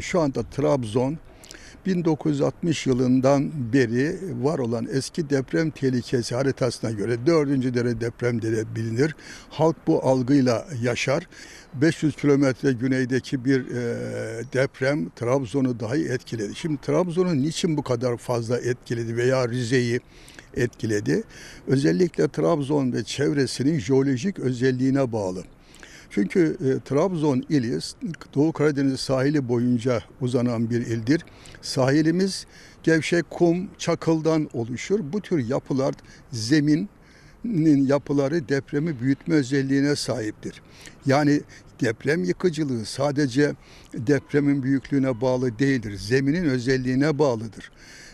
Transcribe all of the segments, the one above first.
Şu anda Trabzon 1960 yılından beri var olan eski deprem tehlikesi haritasına göre dördüncü derece deprem de bilinir. Halk bu algıyla yaşar. 500 kilometre güneydeki bir e, deprem Trabzon'u dahi etkiledi. Şimdi Trabzon'u niçin bu kadar fazla etkiledi veya Rize'yi etkiledi? Özellikle Trabzon ve çevresinin jeolojik özelliğine bağlı. Çünkü e, Trabzon ili Doğu Karadeniz sahili boyunca uzanan bir ildir. Sahilimiz gevşek kum, çakıldan oluşur. Bu tür yapılar zeminin yapıları depremi büyütme özelliğine sahiptir. Yani deprem yıkıcılığı sadece depremin büyüklüğüne bağlı değildir. Zeminin özelliğine bağlıdır.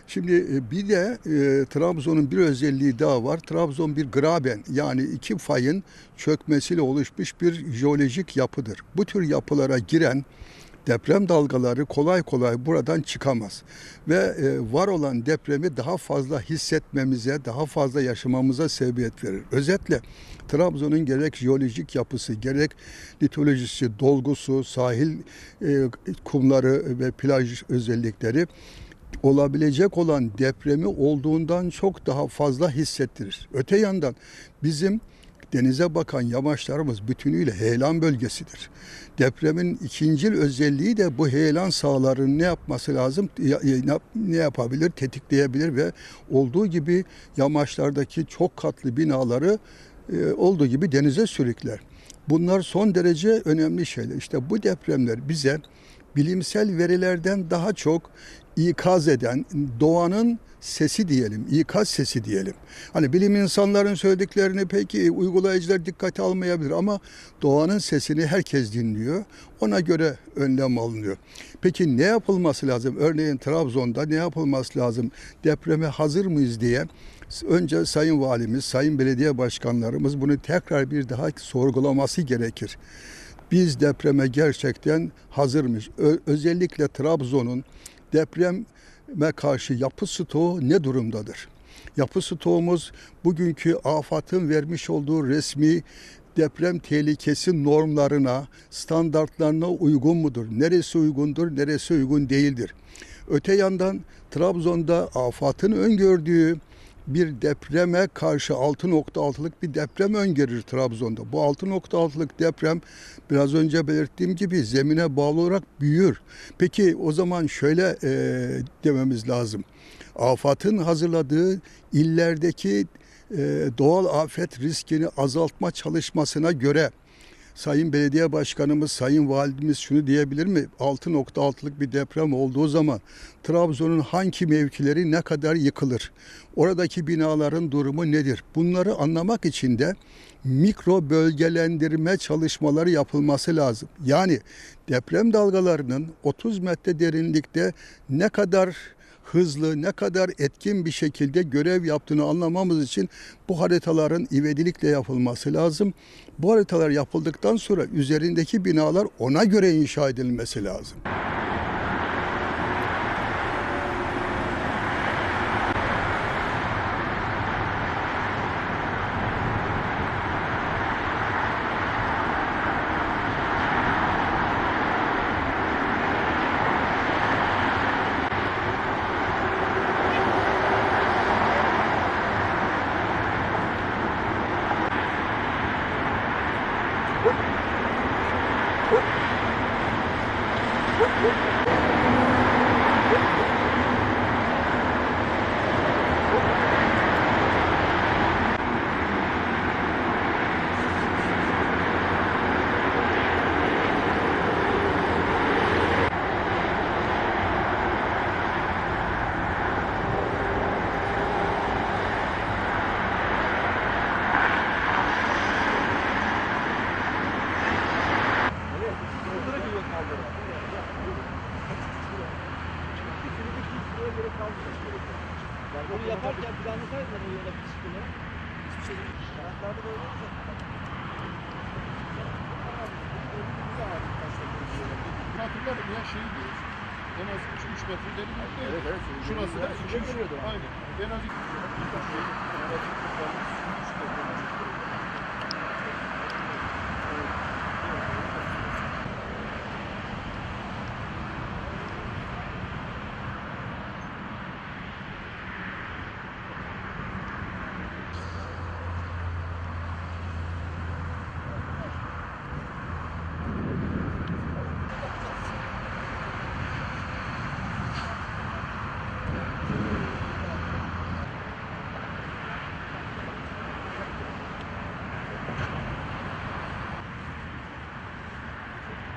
Şimdi e, bir de e, Trabzon'un bir özelliği daha var. Trabzon bir graben yani iki fayın çökmesiyle oluşmuş bir jeolojik yapıdır. Bu tür yapılara giren deprem dalgaları kolay kolay buradan çıkamaz. Ve e, var olan depremi daha fazla hissetmemize, daha fazla yaşamamıza sebebiyet verir. Özetle Trabzon'un gerek jeolojik yapısı, gerek litolojisi, dolgusu, sahil e, kumları ve plaj özellikleri olabilecek olan depremi olduğundan çok daha fazla hissettirir. Öte yandan bizim denize bakan yamaçlarımız bütünüyle heyelan bölgesidir. Depremin ikincil özelliği de bu heyelan sahalarının ne yapması lazım, ne yapabilir, tetikleyebilir ve olduğu gibi yamaçlardaki çok katlı binaları e, olduğu gibi denize sürükler. Bunlar son derece önemli şeyler. İşte bu depremler bize bilimsel verilerden daha çok ikaz eden doğanın sesi diyelim, ikaz sesi diyelim. Hani bilim insanların söylediklerini peki uygulayıcılar dikkate almayabilir ama doğanın sesini herkes dinliyor. Ona göre önlem alınıyor. Peki ne yapılması lazım? Örneğin Trabzon'da ne yapılması lazım? Depreme hazır mıyız diye önce Sayın Valimiz, Sayın Belediye Başkanlarımız bunu tekrar bir daha sorgulaması gerekir biz depreme gerçekten hazırmış. Ö- özellikle Trabzon'un depreme karşı yapı stoğu ne durumdadır? Yapı stoğumuz bugünkü AFAD'ın vermiş olduğu resmi deprem tehlikesi normlarına, standartlarına uygun mudur? Neresi uygundur, neresi uygun değildir? Öte yandan Trabzon'da AFAD'ın öngördüğü bir depreme karşı 6.6'lık bir deprem öngörür Trabzon'da. Bu 6.6'lık deprem biraz önce belirttiğim gibi zemine bağlı olarak büyür. Peki o zaman şöyle e, dememiz lazım. AFAD'ın hazırladığı illerdeki e, doğal afet riskini azaltma çalışmasına göre Sayın Belediye Başkanımız, Sayın Valimiz şunu diyebilir mi? 6.6'lık bir deprem olduğu zaman Trabzon'un hangi mevkileri ne kadar yıkılır? Oradaki binaların durumu nedir? Bunları anlamak için de mikro bölgelendirme çalışmaları yapılması lazım. Yani deprem dalgalarının 30 metre derinlikte ne kadar hızlı, ne kadar etkin bir şekilde görev yaptığını anlamamız için bu haritaların ivedilikle yapılması lazım. Bu haritalar yapıldıktan sonra üzerindeki binalar ona göre inşa edilmesi lazım. Bunu yaparken planlasaydın o yola çıkını. Hiçbir şey değil. Taraflarda böyle olacak. Hatırlarım ya şey diyor. En az 3 metre derinlikte. Evet, evet. Şurası da Şurada 2 görüyordu. Aynen. En az 2 metre.